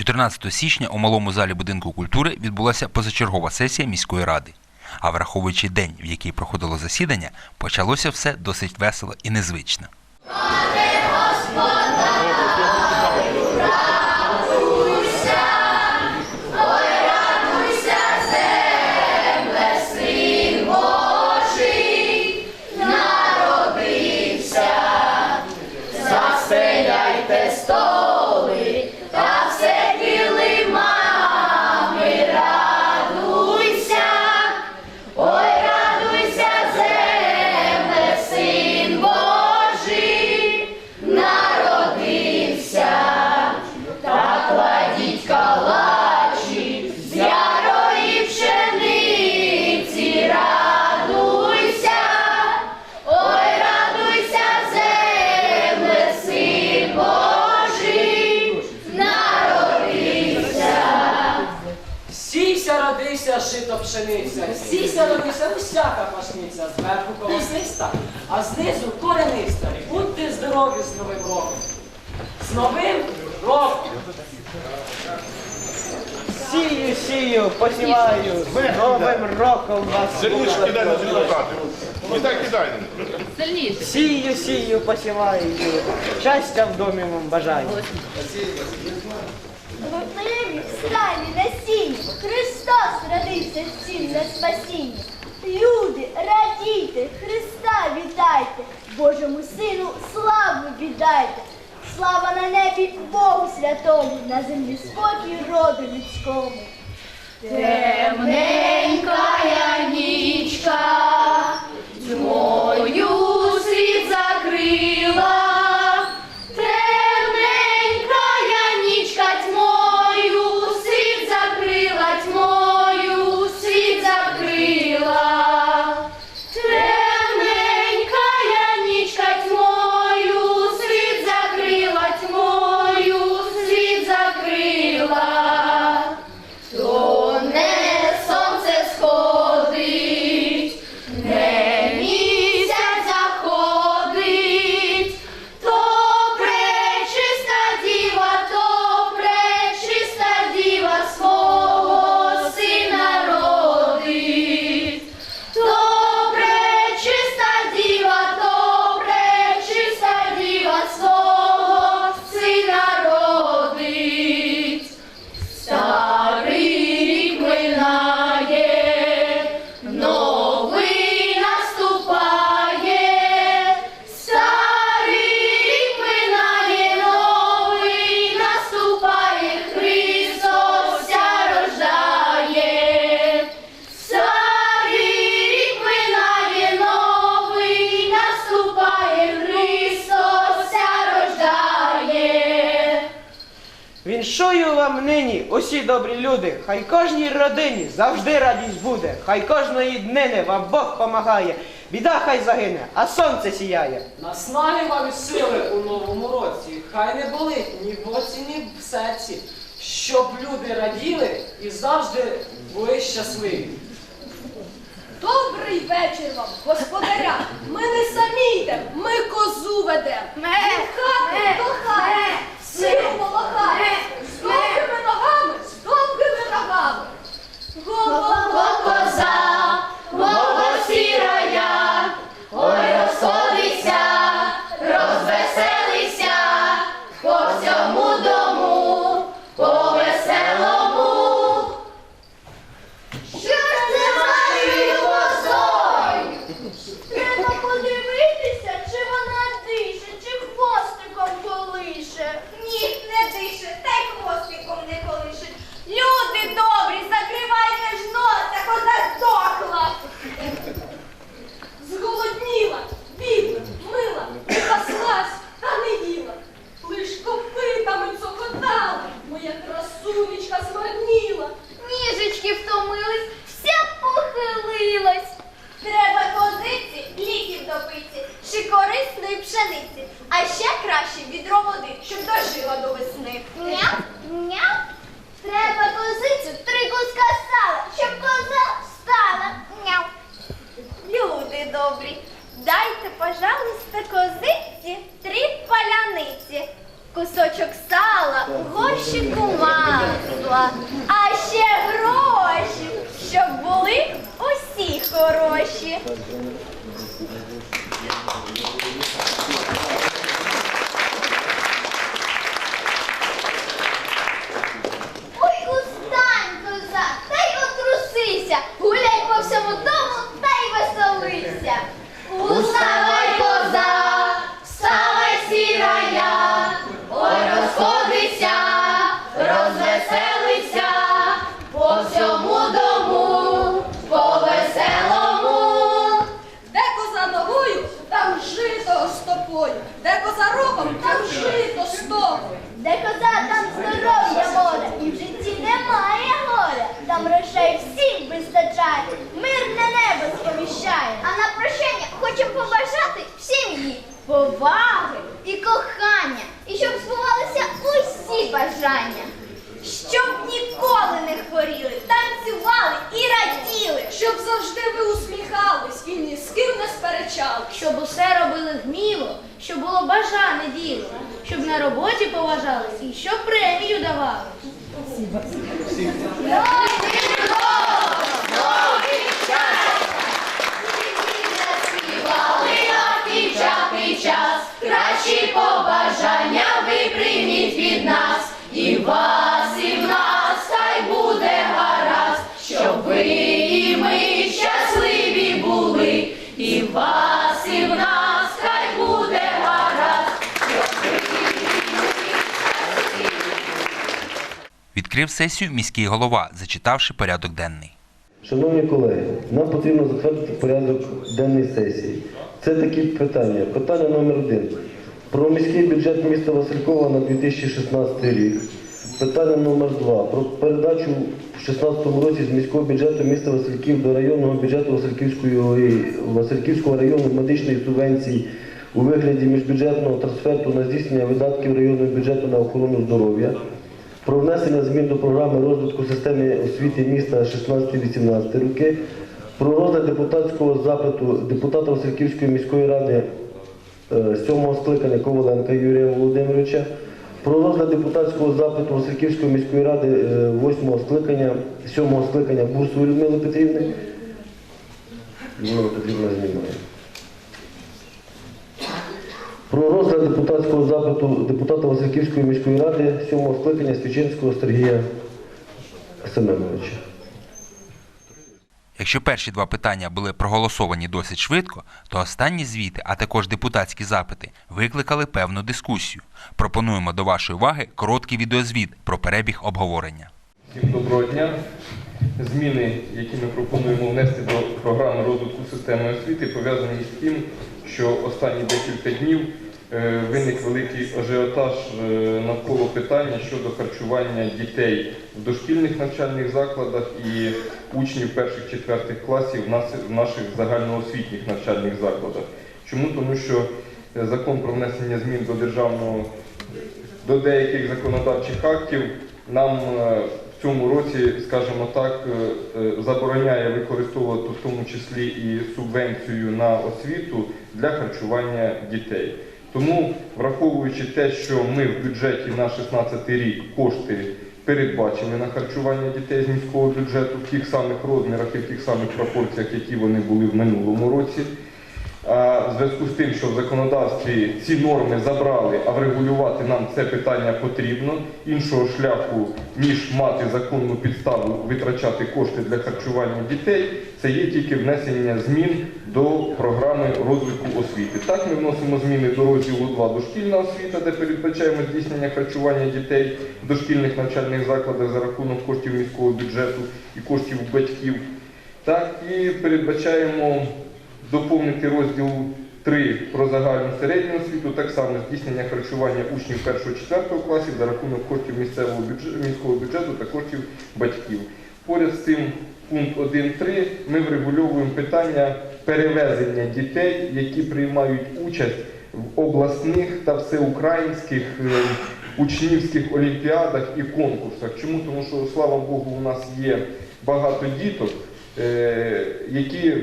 14 січня у малому залі будинку культури відбулася позачергова сесія міської ради. А враховуючи день, в який проходило засідання, почалося все досить весело і незвично. Ой, знизу корениста. Будьте здорові з новим роком. З новим роком! Сію, сію, посіваю, з новим роком вас. Сильніше кидай на депутати. Кидай, кидай. Сію, сію, посіваю, щастя в домі вам бажаю. Вифлеємі сталі насіння, Христос родився всім на спасіння. Люди, радійте, Христа вітайте, Божому Сину славу віддайте. Слава на небі Богу святому, на землі спокій роду людському. Темненька нічка, з світ усі добрі люди, хай кожній родині завжди радість буде, хай кожної днини вам Бог помагає, біда хай загине, а сонце сіяє. Наснаги вам і сили у новому році. Хай не болить ні в оці, ні в серці, щоб люди раділи і завжди були щасливі. Добрий вечір вам, господаря. Ми не самі йдемо, ми козу ведемо. Від хати до хати, силу молока, Го-го-го коза, добрі, дайте, пожалуйста, козиці три паляниці. Кусочок сала у горщику прийшла. А ще гроші, щоб були усі хороші. Ой, устань, коза, та й отрусися, гуляй по всьому дому та й веселися. Уставай, коза, вставай, сірая, ой, розходися, розвеселися, по всьому дому, по веселому. Де коза ногою, там жито стопою. Де коза рогом, там жито стопою. Де коза, там здоров'я море, і в житті немає горя. Там грошей всім вистачає, мирне небо сповіщає. А на прощання поваги і кохання, і щоб збувалися усі бажання. Щоб ніколи не хворіли, танцювали і раділи. Щоб завжди ви усміхались і ні з ким не сперечали. щоб усе робили вміло, щоб було бажане діло, щоб на роботі поважались і щоб премію давали. Кращі побажання ви прийміть від нас, і вас, і в нас хай буде гаразд, щоб ви і ми щасливі були, і вас, і в нас хай буде гаразд. Відкрив сесію міський голова, зачитавши порядок денний. Шановні колеги, нам потрібно затвердити порядок денної сесії. Це такі питання. Питання номер один. Про міський бюджет міста Василькова на 2016 рік. Питання номер два. Про передачу в 2016 році з міського бюджету міста Васильків до районного бюджету Васильківської, Васильківського району медичної субвенції у вигляді міжбюджетного трансферту на здійснення видатків районного бюджету на охорону здоров'я про внесення змін до програми розвитку системи освіти міста 16-18 роки, про розгляд депутатського запиту депутата Васильківської міської ради е, сьомого скликання Коваленка Юрія Володимировича, про розгляд депутатського запиту Васильківської міської ради е, восьмого скликання, сьомого скликання Бурсової Людмили Петрівни. Людмила Петрівна знімає. Про розгляд депутатського запиту депутата Васильківської міської ради сьомого скликання Свічинського Сергія Семеновича. Якщо перші два питання були проголосовані досить швидко, то останні звіти, а також депутатські запити, викликали певну дискусію. Пропонуємо до вашої уваги короткий відеозвіт про перебіг обговорення. Всім доброго дня. Зміни, які ми пропонуємо внести до програми розвитку системи освіти, пов'язані з тим, що останні декілька днів виник великий ажіотаж е, навколо питання щодо харчування дітей в дошкільних навчальних закладах і учнів перших-четвертих класів в наших загальноосвітніх навчальних закладах. Чому? Тому що е, закон про внесення змін до державного до деяких законодавчих актів нам е, в цьому році, скажімо так, е, е, забороняє використовувати в тому числі і субвенцію на освіту для харчування дітей. Тому, враховуючи те, що ми в бюджеті на 2016 рік кошти передбачили на харчування дітей з міського бюджету в тих самих розмірах і в тих самих пропорціях, які вони були в минулому році. В зв'язку з тим, що в законодавстві ці норми забрали, а врегулювати нам це питання потрібно. Іншого шляху, ніж мати законну підставу витрачати кошти для харчування дітей, це є тільки внесення змін до програми розвитку освіти. Так ми вносимо зміни до розділу 2 дошкільна освіта, де передбачаємо здійснення харчування дітей в дошкільних навчальних закладах за рахунок коштів міського бюджету і коштів батьків. Так і передбачаємо доповнити розділ 3 про загальну середню освіту, так само здійснення харчування учнів 1-4 класів за рахунок коштів місцевого бюджету, міського бюджету та коштів батьків. Поряд з цим пункт 1.3 ми врегульовуємо питання перевезення дітей, які приймають участь в обласних та всеукраїнських е, учнівських олімпіадах і конкурсах. Чому? Тому що, слава Богу, у нас є багато діток, е, які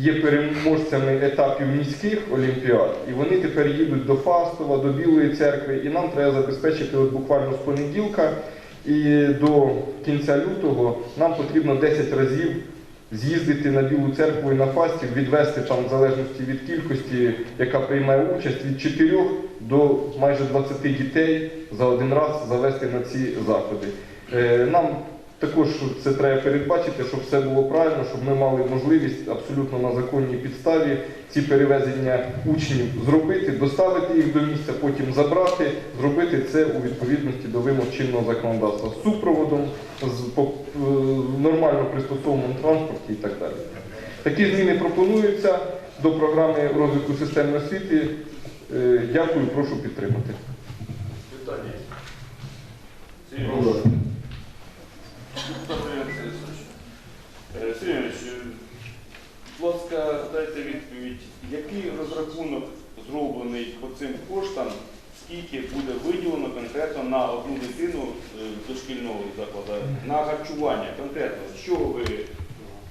є переможцями етапів міських олімпіад, і вони тепер їдуть до Фастова, до Білої церкви, і нам треба забезпечити от буквально з понеділка І до кінця лютого нам потрібно 10 разів з'їздити на Білу церкву і на фасті, відвести там, в залежності від кількості, яка приймає участь, від 4 до майже 20 дітей за один раз завести на ці заходи. Е, Нам також це треба передбачити, щоб все було правильно, щоб ми мали можливість абсолютно на законній підставі ці перевезення учнів зробити, доставити їх до місця, потім забрати, зробити це у відповідності до вимог чинного законодавства з супроводом, з е, нормально пристосованим транспорті і так далі. Такі зміни пропонуються до програми розвитку системи освіти. Е, Дякую, прошу підтримати. Будь Сергій е, будь ласка, дайте відповідь, який розрахунок зроблений по цим коштам, скільки буде виділено конкретно на одну дитину е, дошкільного закладу, на харчування? Конкретно, що ви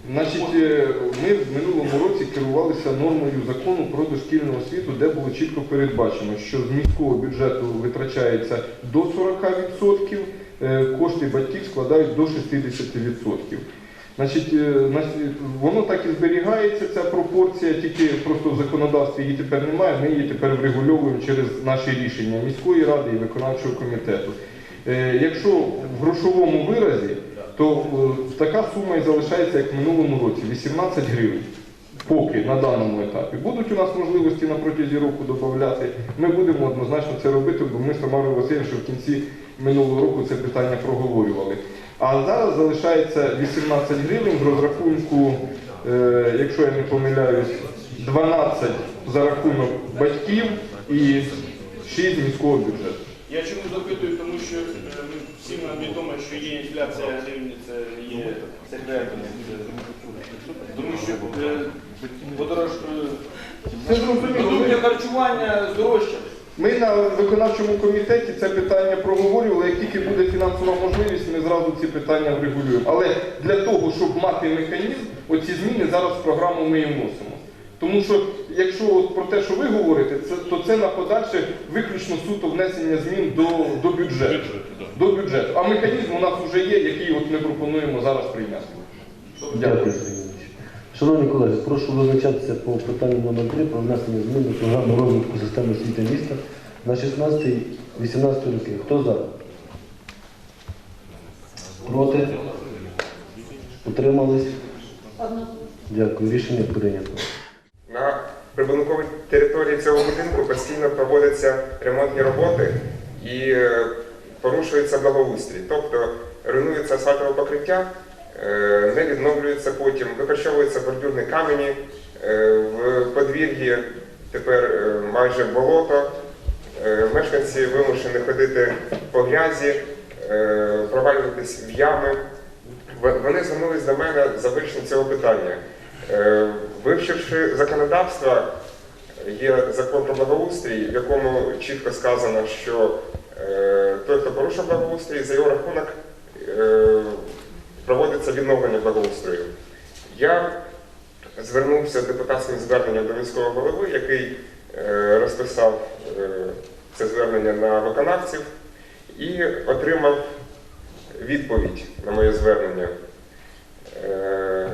Значить, е, ми в минулому році керувалися нормою закону про дошкільну освіту, де було чітко передбачено, що з міського бюджету витрачається до 40%, е, кошти батьків складають до 60%. Значить, е, воно так і зберігається, ця пропорція, тільки просто в законодавстві її тепер немає, ми її тепер врегульовуємо через наші рішення міської ради і виконавчого комітету. Е, Якщо в грошовому виразі, то е, така сума і залишається, як в минулому році 18 гривень. Поки на даному етапі. Будуть у нас можливості на протязі року додати. Ми будемо однозначно це робити, бо ми з Тамарою Васильовичем в кінці минулого року це питання проговорювали. А зараз залишається 18 гривень в розрахунку, е, якщо я не помиляюсь, 12 за рахунок батьків і 6 міського бюджету. Я чому запитую, тому що е, всім нам відомо, що є інфляція гривні, це є секретом. Тому що е, подорож Це зрозуміло. продукти харчування здорожчали. Ми на виконавчому комітеті це питання проговорювали. Як тільки буде фінансова можливість, ми зразу ці питання врегулюємо. Але для того, щоб мати механізм, оці зміни зараз в програму ми і вносимо. Тому що якщо от про те, що ви говорите, це, то це на подальше виключно суто внесення змін до, до бюджету. До бюджету. А механізм у нас вже є, який от ми пропонуємо зараз прийняти. Дякую. Шановні колеги, прошу визначатися по питанню номер 3 про внесення змін до програми розвитку системи освіти міста на 16-18 роки. Хто за? Проти? Утримались? Дякую. Рішення прийнято. На прибудинковій території цього будинку постійно проводяться ремонтні роботи і е, порушується благоустрій. Тобто руйнується асфальтове покриття, не відновлюється потім, викорчовуються бордюрні камені, е, в подвір'ї тепер е, майже болото. Е, Мешканці вимушені ходити по грязі, е, провалюватись в ями. Вони звернулись до мене за вирішенням цього питання. Е, Вивчивши законодавство, є закон про благоустрій, в якому чітко сказано, що е, той, хто порушив благоустрій, за його рахунок е, проводиться відновлення благоустрою. Я звернувся з депутатським зверненням до міського голови, який е, розписав е, це звернення на виконавців і отримав відповідь на моє звернення. Е,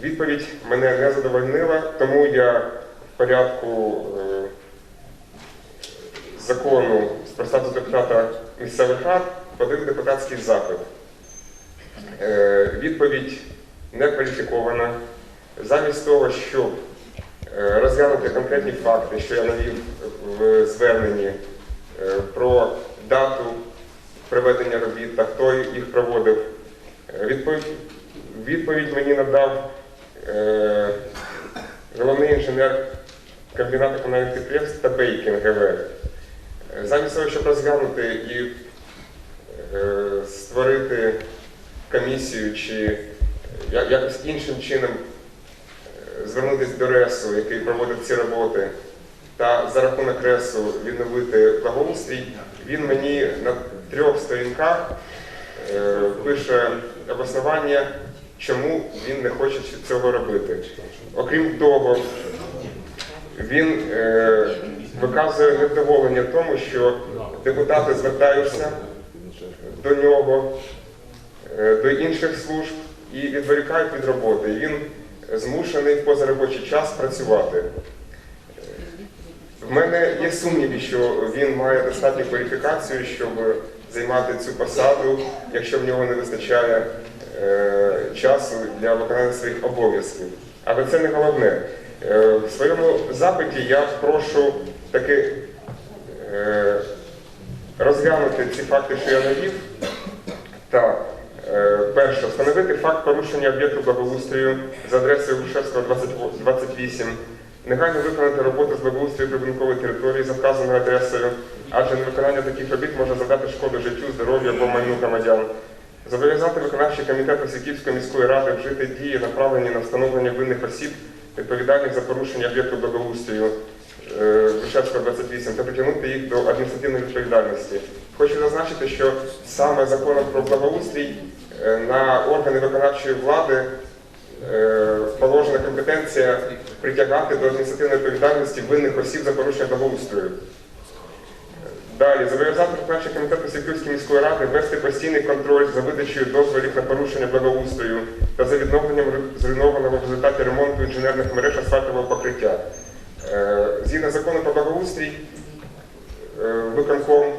Відповідь мене не задовольнила, тому я в порядку закону про статус депутата місцевих рад подав депутатський запит. Е, Відповідь не кваліфікована. Замість того, щоб е, розглянути конкретні факти, що я навів в зверненні е, про дату проведення робіт та хто їх проводив, відповідь, мені надав головний інженер комбінату комунальних підприємств та Бейкін ГВ. Замість того, щоб розглянути і створити комісію чи якось іншим чином е, звернутися до РЕСу, який проводить ці роботи, та за рахунок РЕСу відновити благоустрій, він мені на трьох сторінках е, пише обоснування, чому він не хоче цього робити. Окрім того, він е, виказує невдоволення тому, що депутати звертаються до нього, е, до інших служб і відволікають від роботи. І він змушений в позаробочий час працювати. В мене є сумніви, що він має достатню кваліфікацію, щоб займати цю посаду, якщо в нього не вистачає е, часу для виконання своїх обов'язків. Але це не головне. Е, в своєму запиті я прошу таки е, розглянути ці факти, що я навів, та е, перше, встановити факт порушення об'єкту благоустрою за адресою Грушевського 28, негайно виконати роботу з благоустрою прибудинкової території за вказаною адресою, адже невиконання таких робіт може завдати шкоду життю, здоров'ю або майну громадян. Зобов'язати виконавчий комітет Осіківської міської ради вжити дії, направлені на встановлення винних осіб, відповідальних за порушення об'єкту благоустрою е, Грушевського 28 та притягнути їх до адміністративної відповідальності. Хочу зазначити, що саме законом про благоустрій е, на органи виконавчої влади е, положена компетенція притягати до адміністративної відповідальності винних осіб за порушення благоустрою. Далі зобов'язати виконавчий комітет Осіківської міської ради вести постійний контроль за видачею дозволів на порушення благоустрою та за відновленням зруйнованого в результаті ремонту інженерних мереж асфальтового покриття. Е, Згідно закону про благоустрій, е, виконком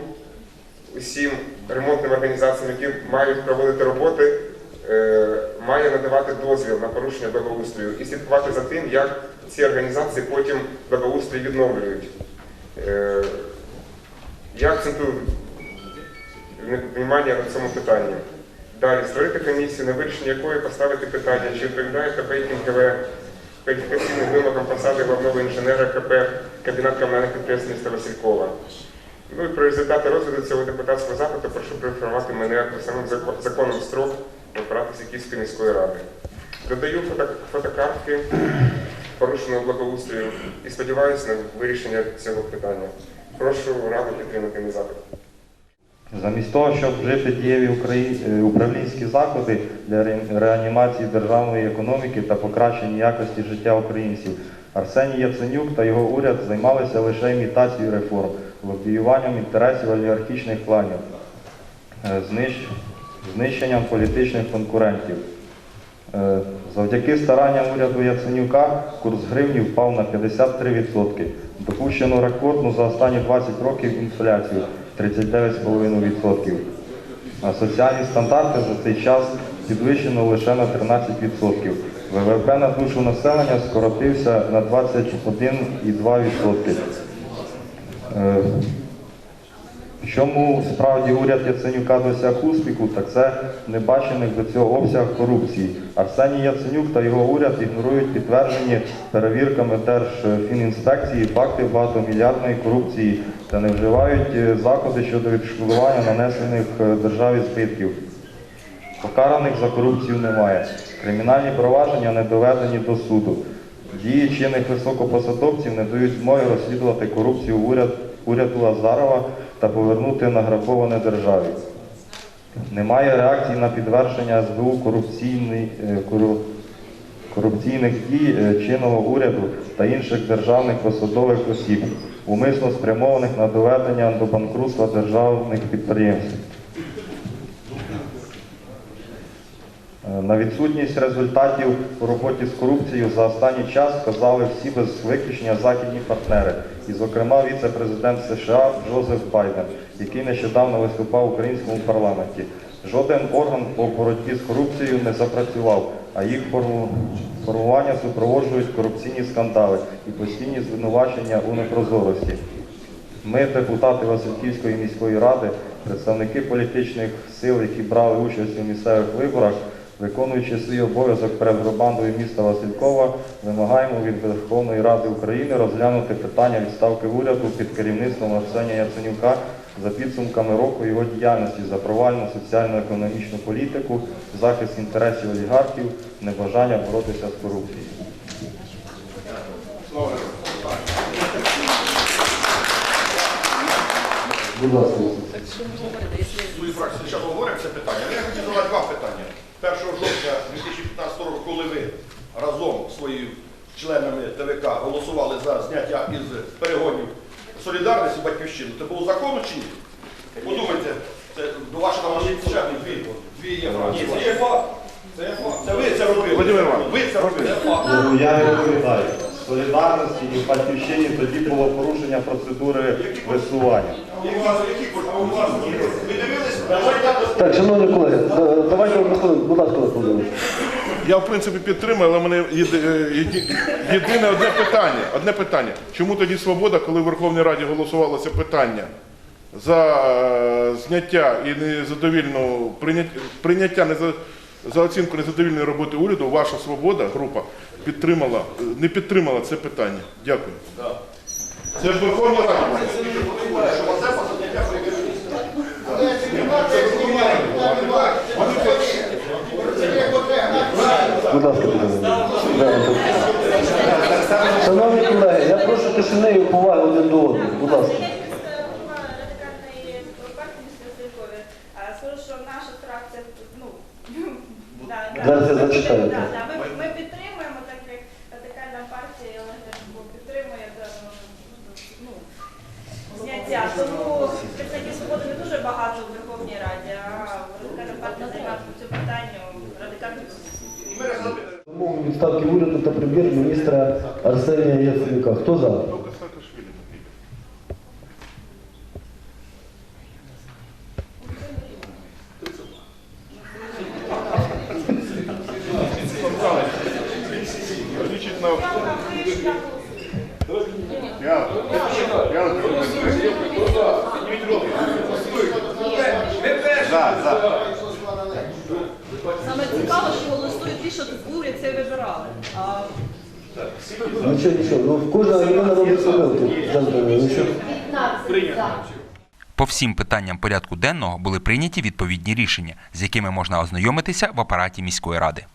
усім ремонтним організаціям, які мають проводити роботи, е, має надавати дозвіл на порушення благоустрою і слідкувати за тим, як ці організації потім благоустрій відновлюють. Е, Я акцентую внимання на цьому питанні. Далі створити комісію, на вирішення якої поставити питання, чи відповідає КП КНКВ кваліфікаційним вимогам посади головного інженера КП Кабінет комунальних підприємств міста Василькова. Ну і про результати розгляду цього депутатського запиту прошу проінформувати мене про самим законом строк в апарату Сіківської міської ради. Додаю фото- фотокартки порушеного благоустрою і сподіваюся на вирішення цього питання. Прошу раду підтримати мій запит. Замість того, щоб вжити дієві е, управлінські заходи для реанімації державної економіки та покращення якості життя українців, Арсеній Яценюк та його уряд займалися лише імітацією реформ, лобіюванням інтересів олігархічних кланів, е, знищенням політичних конкурентів. Е, Завдяки старанням уряду Яценюка курс гривні впав на 53%. Допущено рекордну за останні 20 років інфляцію 39,5%. А соціальні стандарти за цей час підвищено лише на 13%. ВВП на душу населення скоротився на 21,2%. Е, в чому справді уряд Яценюка досяг успіху, так це небачених до цього обсяг корупції. Арсеній Яценюк та його уряд ігнорують підтверджені перевірками Держфінінспекції факти багатомільярдної корупції та не вживають е, заходи щодо відшкодування нанесених е, державі збитків. Покараних за корупцію немає. Кримінальні провадження не доведені до суду. Дії чинних високопосадовців не дають змоги розслідувати корупцію уряд, уряду Азарова та повернути награбоване державі. Немає реакції на підтвердження СБУ е, кору- корупційних дій е, чинного уряду та інших державних посадових осіб, умисно спрямованих на доведення до банкрутства державних підприємств. Е, На відсутність результатів у роботі з корупцією за останній час вказали всі без виключення західні партнери, і, зокрема, віце-президент США Джозеф Байден, який нещодавно виступав в українському парламенті. Жоден орган по боротьбі з корупцією не запрацював, а їх формування супроводжують корупційні скандали і постійні звинувачення у непрозорості. Ми, депутати Васильківської міської ради, представники політичних сил, які брали участь у місцевих виборах, виконуючи свій обов'язок перед громадою міста Василькова, вимагаємо від Верховної Ради України розглянути питання відставки уряду під керівництвом Арсенія Яценюка за підсумками року його діяльності за провальну соціально-економічну політику, захист інтересів олігархів, небажання боротися з корупцією. Будь ласка. свою фракцію ще поговоримо це питання. Але я хотів задати два питання. 1 жовтня 2015 року, коли ви разом зі своїми членами ТВК голосували за зняття із перегонів солідарності батьківщини, це було законно чи ні? Подумайте, це до ваших домашніх дві, дві є фракції. Це є факт. Це є факт. Це ви це робили. Володимир Іванович, Ви це робили. Це факт. Ну, я не відповідаю. В солідарності і в батьківщині тоді було порушення процедури висування. Так, шановні колеги, давайте одну хвилину, будь ласка, Олег Я в принципі підтримую, але в мене єди- е, єдине одне питання. Одне питання. Чому тоді свобода, коли в Верховній Раді голосувалося питання за е, зняття і незадовільну прийняття, прийняття не за, за оцінку незадовільної роботи уряду, ваша свобода, група підтримала, е, не підтримала це питання. Дякую. Це ж Верховна Рада. Будь ласка, Шановні колеги, я прошу тишини і поваги один до одного. Будь ласка. ну. Зараз я зачитаю, Да, так. да, Ми, ми підтримуємо, так як радикальна партія Олега Ляшко підтримує дану, ну, зняття. Тому представників свободи не дуже багато в Верховній Раді, а радикальна партія займається по цьому питанню радикальною позицією. Вимогу відставки уряду та прем'єр-міністра Арсенія Яценюка. Хто за? Лічить на... Я, я, За, за. Саме цікаво, що голосують ті, що уряд це вибирали. А Нічого, нічого. Ну, кожна людина робить помилки. Завтра, нічого. 15 за. По всім питанням порядку денного були прийняті відповідні рішення, з якими можна ознайомитися в апараті міської ради.